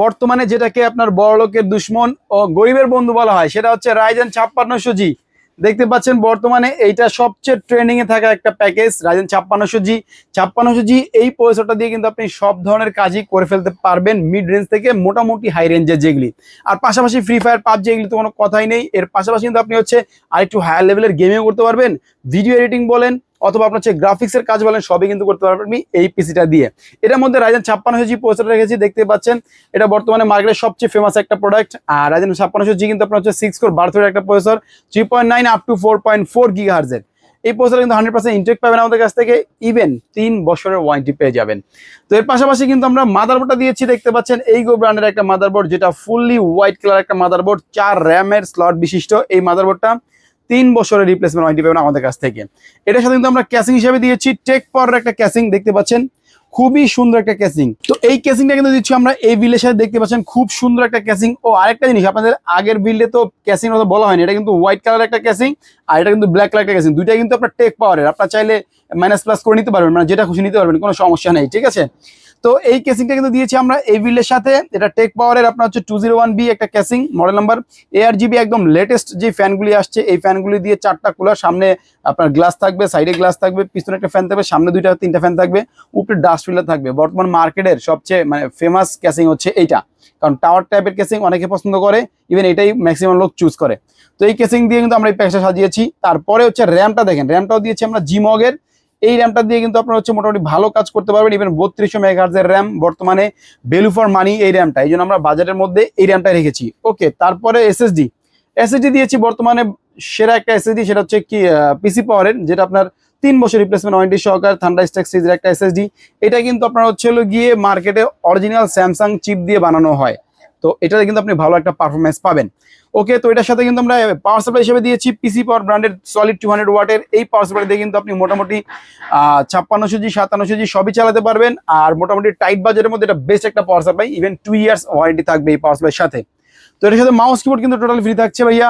বর্তমানে যেটাকে আপনার বড়লোকের দুশ্মন ও গরিবের বন্ধু বলা হয়, সেটা হচ্ছে রাইজেন ছাপ্পান্নশো জি। দেখতে পাচ্ছেন বর্তমানে এইটা সবচেয়ে ট্রেন্ডিং এ থাকা একটা প্যাকেজ রাইজেন ছাপ্পান্নশো জি। ছাপ্পান্নশো জি এই প্রসেসরটা দিয়ে কিন্তু আপনি সব ধরনের কাজই করে ফেলতে পারবেন মিড রেঞ্জ থেকে মোটামুটি হাই রেঞ্জের যেগুলি। আর পাশাপাশি ফ্রি ফায়ার পাবজি এগুলি তো কোনো কথাই নেই। এর পাশাপাশি কিন্তু আপনি হচ্ছে আরেকটু হায়ার লেভেলের গেমিং করতে পারবেন। ভিডিও এডিটিং বলেন অথবা আপনার হচ্ছে গ্রাফিক্সের কাজ বলেন, সবই কিন্তু করতে পারবেন আপনি এই পিসিটা দিয়ে। এটার মধ্যে রাইজেন ছাপ্পান্নশো জি প্রসেসর রেখেছি, দেখতে পাচ্ছেন। এটা বর্তমানে মার্কেটের সবচেয়ে ফেমাস একটা প্রোডাক্ট আর রাইজেন ছাপ্পান্নশো জি কিন্তু আপনার হচ্ছে সিক্স কোর বার্থের একটা processor three point nine up to four point four giga হার্জের এই প্রসেসর কিন্তু হান্ড্রেড পার্সেন্ট ইনটেক পাবেন আমাদের কাছ থেকে ইভেন তিন বছরের ওয়ারেন্টি পেয়ে যাবেন। তো এর পাশাপাশি কিন্তু আমরা মাদারবোর্ডটা দিয়েছি, দেখতে পাচ্ছেন, এই গো ব্র্যান্ডের একটা মাদারবোর্ড যেটা ফুললি হোয়াইট কালার একটা মাদারবোর্ড চার র্যামের স্লট বিশিষ্ট। এই মাদারবোর্ডটা তিন বছরের রিপ্লেসমেন্ট ওয়ারেন্টি পাবেন আমাদের কাছ থেকে। এটার সাথে কিন্তু আমরা ক্যাসিং হিসেবে দিয়েছি টেক পাওয়ার একটা ক্যাসিং দেখতে পাচ্ছেন। খুবই সুন্দর একটা ক্যাসিং তো এই ক্যাসিংটা কিন্তু দিচ্ছি আমরা এই বিলের সাথে দেখতে পাচ্ছেন, খুব সুন্দর একটা ক্যাসিং ও, আরেকটা জিনিস, আপনাদের আগের বিল্ডে তো ক্যাসিং কথা বলা হয়নি, এটা কিন্তু হোয়াইট কালার একটা ক্যাসিং আর এটা কিন্তু ব্ল্যাক কালার একটা ক্যাসিং দুইটা কিন্তু আপনার টেক পাওয়ারের আপনার চাইলে মাইনাস প্লাস করে নিতে পারবেন মানে যেটা খুশি নিতে পারবেন, কোনো সমস্যা নেই, ঠিক আছে? তো এই কেসিংটা কিন্তু দিয়েছি আমরা এই বিলের সাথে। এটা টেক পাওয়ারের আপনার হচ্ছে টু জিরো ওয়ান বি একটা casing model number AR GB একদম লেটেস্ট যে ফ্যানগুলি আসছে, এই ফ্যানগুলি দিয়ে চারটা কুলার সামনে আপনার গ্লাস থাকবে সাইডে গ্লাস থাকবে, পিছনে একটা ফ্যান থাকবে, সামনে দুইটা, তিনটা ফ্যান থাকবে। উপরে ফিল্টার থাকবে। বর্তমান মার্কেটের সবচেয়ে মানে ফেমাস ক্যাসিং হচ্ছে এইটা। কারণ টাওয়ার টাইপের কেসিং অনেকে পছন্দ করে ইভেন এটাই ম্যাক্সিমাম লোক চুজ করে। তো এই কেসিং দিয়ে কিন্তু আমরা এই প্যাকেজটা সাজিয়েছি। তারপরে হচ্ছে র্যামটা দেখেন র্যামটাও দিয়েছি আমরা জিমগের এই র্যামটা দিয়ে কিন্তু আপনার হচ্ছে মোটামুটি ভালো কাজ করতে পারবেন ইভেন বত্রিশশো মেগাহার্জের র্যাম বর্তমানে ভ্যালু ফর মানি এই র্যামটা এই জন্য আমরা বাজারের মধ্যে এই র্যামটা রেখেছি। ওকে তারপরে এসএসডি এসএসডি দিয়েছি বর্তমানে সেরা একটা এসএসডি সেটা হচ্ছে কি পিসি পাওয়ারের যেটা আপনার তিন বছর রিপ্লেসমেন্ট ওয়ারেন্টি সহকার থান্ডার স্ট্যাক সিরিজের একটা এসএসডি এটা কিন্তু আপনার হচ্ছে হলো গিয়ে মার্কেটে অরিজিনাল স্যামসাং চিপ দিয়ে বানানো হয়। তো এটাতে কিন্তু আপনি ভালো একটা পারফরমেন্স পাবেন। ওকে তো এটার সাথে কিন্তু আমরা পাওয়ার সাপ্লাই হিসেবে দিয়েছি পিসি পাওয়ার ব্র্যান্ডের সলিড টু হান্ড্রেড ওয়াটের এই পাওয়ার সাপ্লাই দিয়ে কিন্তু আপনি মোটামুটি ছাপ্পান্নশো জি সাতান্নশো জি সবই চালাতে পারবেন। আর মোটামুটি টাইট বাজারের মধ্যে এটা বেস্ট একটা power supply even two years warranty থাকবে এই পাওয়ার সাপ্লাইয়ের সাথে। তো এটার সাথে মাউস কিবোর্ড কিন্তু টোটাল ফ্রি থাকছে ভাইয়া।